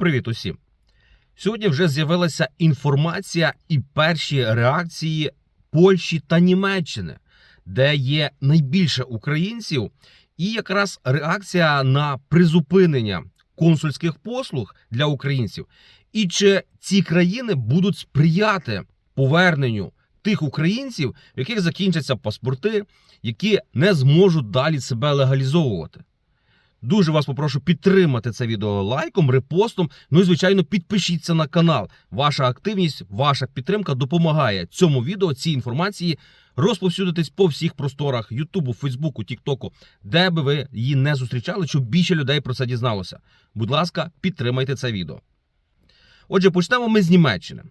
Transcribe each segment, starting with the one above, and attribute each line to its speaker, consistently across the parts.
Speaker 1: Привіт усім! Сьогодні вже з'явилася інформація і перші реакції Польщі та Німеччини, де є найбільше українців, і якраз реакція на призупинення консульських послуг для українців. І чи ці країни будуть сприяти поверненню тих українців, в яких закінчаться паспорти, які не зможуть далі себе легалізовувати? Дуже вас попрошу підтримати це відео лайком, репостом. Ну і звичайно, підпишіться на канал. Ваша активність, ваша підтримка допомагає цьому відео, цій інформації розповсюдитись по всіх просторах Ютубу, Фейсбуку, Тіктоку, де би ви її не зустрічали, щоб більше людей про це дізналося. Будь ласка, підтримайте це відео. Отже, почнемо ми з Німеччини.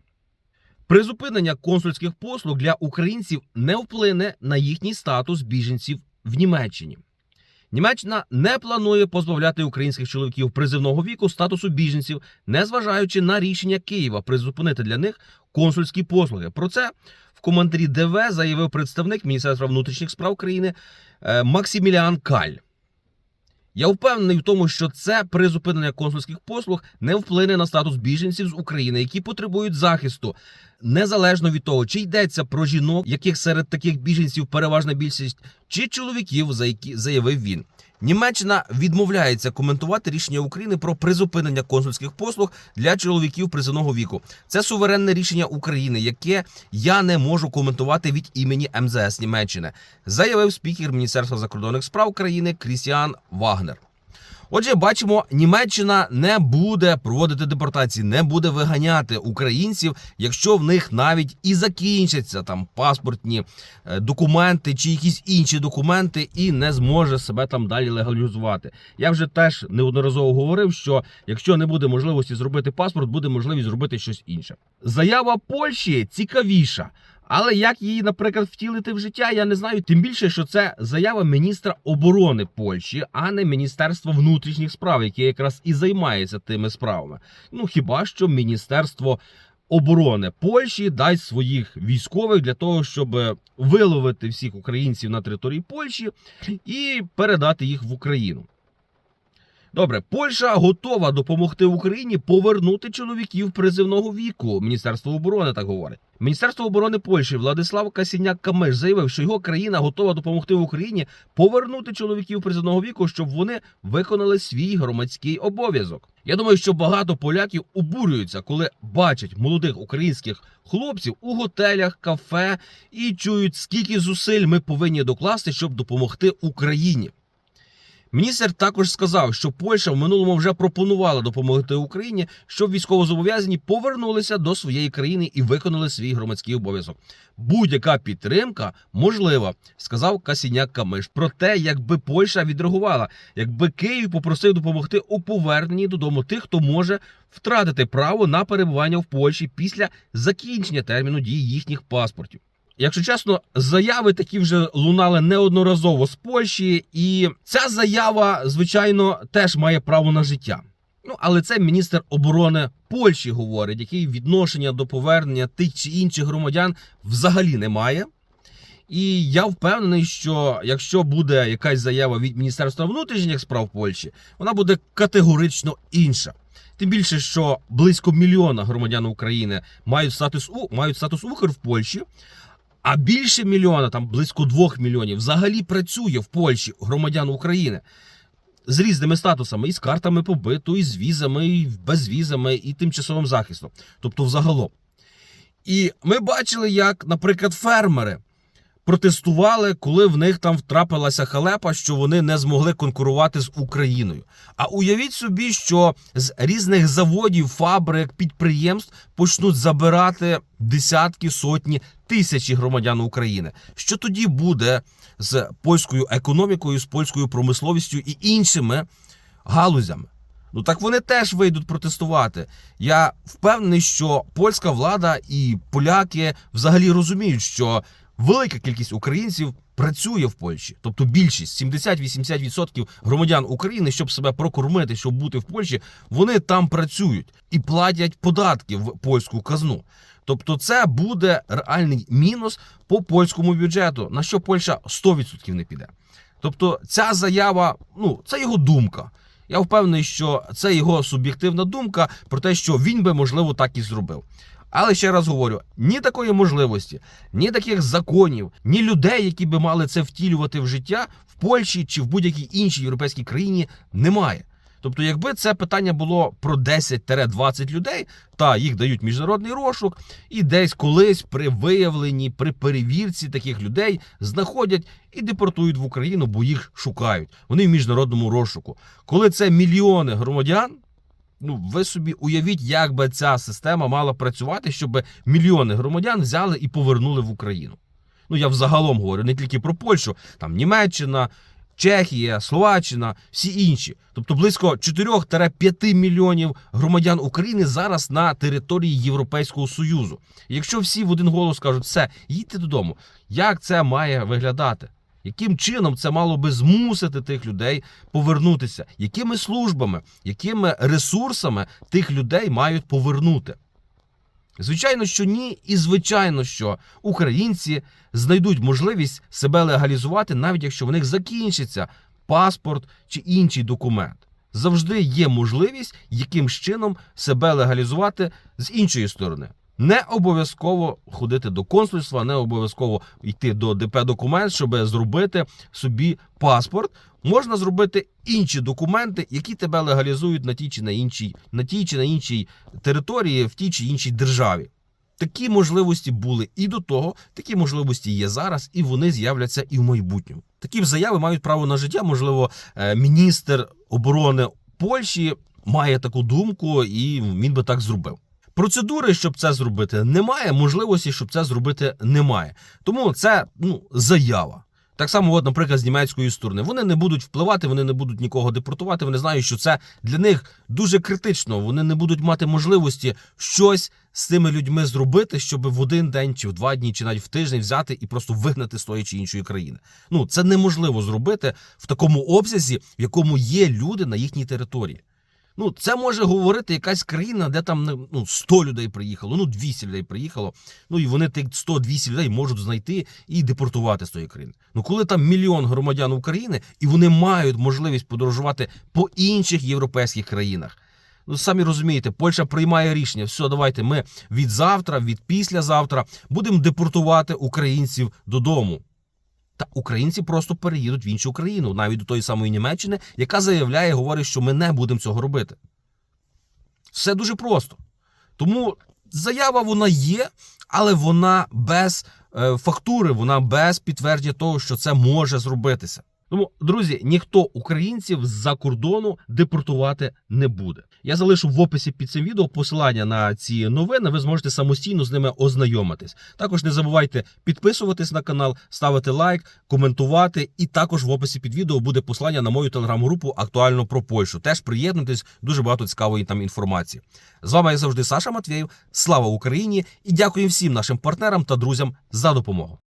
Speaker 1: Призупинення консульських послуг для українців не вплине на їхній статус біженців в Німеччині. Німеччина не планує позбавляти українських чоловіків призивного віку статусу біженців, незважаючи на рішення Києва призупинити для них консульські послуги. Про це в коментарі ДВ заявив представник Міністерства внутрішніх справ країни е, Максиміліан Каль. Я впевнений в тому, що це призупинення консульських послуг не вплине на статус біженців з України, які потребують захисту, незалежно від того, чи йдеться про жінок, яких серед таких біженців переважна більшість, чи чоловіків, за які заявив він. Німеччина відмовляється коментувати рішення України про призупинення консульських послуг для чоловіків призовного віку. Це суверенне рішення України, яке я не можу коментувати від імені МЗС Німеччини, заявив спікер Міністерства закордонних справ країни Крістіан Вагнер. Отже, бачимо, Німеччина не буде проводити депортації, не буде виганяти українців, якщо в них навіть і закінчаться там паспортні е, документи чи якісь інші документи, і не зможе себе там далі легалізувати. Я вже теж неодноразово говорив, що якщо не буде можливості зробити паспорт, буде можливість зробити щось інше. Заява Польщі цікавіша. Але як її, наприклад, втілити в життя, я не знаю. Тим більше, що це заява міністра оборони Польщі, а не Міністерства внутрішніх справ, яке якраз і займається тими справами. Ну хіба що Міністерство оборони Польщі дасть своїх військових для того, щоб виловити всіх українців на території Польщі і передати їх в Україну. Добре, Польща готова допомогти Україні повернути чоловіків призивного віку. Міністерство оборони так говорить. Міністерство оборони Польщі Владислав Касіняк Камиш заявив, що його країна готова допомогти Україні повернути чоловіків призивного віку, щоб вони виконали свій громадський обов'язок. Я думаю, що багато поляків обурюються, коли бачать молодих українських хлопців у готелях, кафе і чують, скільки зусиль ми повинні докласти, щоб допомогти Україні. Міністр також сказав, що Польща в минулому вже пропонувала допомогти Україні, щоб військовозобов'язані повернулися до своєї країни і виконали свій громадський обов'язок. Будь-яка підтримка можлива, сказав Касіняк Камиш. Про те, якби Польща відреагувала, якби Київ попросив допомогти у поверненні додому тих, хто може втратити право на перебування в Польщі після закінчення терміну дії їхніх паспортів. Якщо чесно, заяви такі вже лунали неодноразово з Польщі, і ця заява, звичайно, теж має право на життя. Ну, але це міністр оборони Польщі говорить, який відношення до повернення тих чи інших громадян взагалі немає. І я впевнений, що якщо буде якась заява від Міністерства внутрішніх справ Польщі, вона буде категорично інша. Тим більше, що близько мільйона громадян України мають статус у мають статус УХР в Польщі. А більше мільйона, там близько двох мільйонів, взагалі працює в Польщі громадян України з різними статусами, і з картами побиту, і з візами, і безвізами, і тимчасовим захистом. Тобто, взагалом. І ми бачили, як, наприклад, фермери протестували, коли в них там втрапилася халепа, що вони не змогли конкурувати з Україною. А уявіть собі, що з різних заводів, фабрик, підприємств почнуть забирати десятки, сотні, тисячі громадян України. Що тоді буде з польською економікою, з польською промисловістю і іншими галузями? Ну так вони теж вийдуть протестувати. Я впевнений, що польська влада і поляки взагалі розуміють, що велика кількість українців працює в Польщі, тобто більшість 70-80% громадян України, щоб себе прокормити, щоб бути в Польщі, вони там працюють і платять податки в польську казну. Тобто, це буде реальний мінус по польському бюджету, на що Польща 100% не піде. Тобто, ця заява, ну це його думка. Я впевнений, що це його суб'єктивна думка про те, що він би можливо так і зробив. Але ще раз говорю: ні такої можливості, ні таких законів, ні людей, які би мали це втілювати в життя в Польщі чи в будь-якій іншій європейській країні, немає. Тобто, якби це питання було про 10-20 людей, та їх дають міжнародний розшук, і десь колись при виявленні, при перевірці таких людей знаходять і депортують в Україну, бо їх шукають. Вони в міжнародному розшуку. Коли це мільйони громадян. Ну, ви собі уявіть, як би ця система мала працювати, щоб мільйони громадян взяли і повернули в Україну. Ну, я взагалом говорю не тільки про Польщу, там Німеччина, Чехія, Словаччина, всі інші. Тобто близько 4-5 мільйонів громадян України зараз на території Європейського Союзу. Якщо всі в один голос скажуть, все, їдьте додому, як це має виглядати? Яким чином це мало би змусити тих людей повернутися? Якими службами, якими ресурсами тих людей мають повернути? Звичайно, що ні, і звичайно, що українці знайдуть можливість себе легалізувати, навіть якщо в них закінчиться паспорт чи інший документ. Завжди є можливість яким чином себе легалізувати з іншої сторони. Не обов'язково ходити до консульства, не обов'язково йти до ДП документ, щоб зробити собі паспорт. Можна зробити інші документи, які тебе легалізують на тій чи на іншій, на тій чи на іншій території, в тій чи іншій державі. Такі можливості були і до того, такі можливості є зараз, і вони з'являться і в майбутньому. Такі заяви мають право на життя. Можливо, е, міністр оборони Польщі має таку думку, і він би так зробив. Процедури, щоб це зробити, немає. Можливості, щоб це зробити, немає. Тому це ну заява. Так само, от, наприклад, з німецької сторони. Вони не будуть впливати, вони не будуть нікого депортувати. Вони знають, що це для них дуже критично. Вони не будуть мати можливості щось з цими людьми зробити, щоб в один день, чи в два дні, чи навіть в тиждень взяти і просто вигнати з тої чи іншої країни. Ну це неможливо зробити в такому обсязі, в якому є люди на їхній території. Ну, це може говорити якась країна, де там ну, 100 людей приїхало, ну 200 людей приїхало. Ну і вони тих 100-200 людей можуть знайти і депортувати з тої країни. Ну коли там мільйон громадян України і вони мають можливість подорожувати по інших європейських країнах. Ну, самі розумієте, Польща приймає рішення. Все, давайте ми від завтра, від післязавтра будемо депортувати українців додому. Та українці просто переїдуть в іншу країну, навіть до тої самої Німеччини, яка заявляє, говорить, що ми не будемо цього робити. Все дуже просто. Тому заява вона є, але вона без е, фактури, вона без підтвердження того, що це може зробитися. Тому, друзі, ніхто українців з-за кордону депортувати не буде. Я залишу в описі під цим відео посилання на ці новини. Ви зможете самостійно з ними ознайомитись. Також не забувайте підписуватись на канал, ставити лайк, коментувати. І також в описі під відео буде посилання на мою телеграм-групу актуально про Польщу. Теж приєднуйтесь, дуже багато цікавої там інформації. З вами як завжди Саша Матвєєв. Слава Україні і дякую всім нашим партнерам та друзям за допомогу.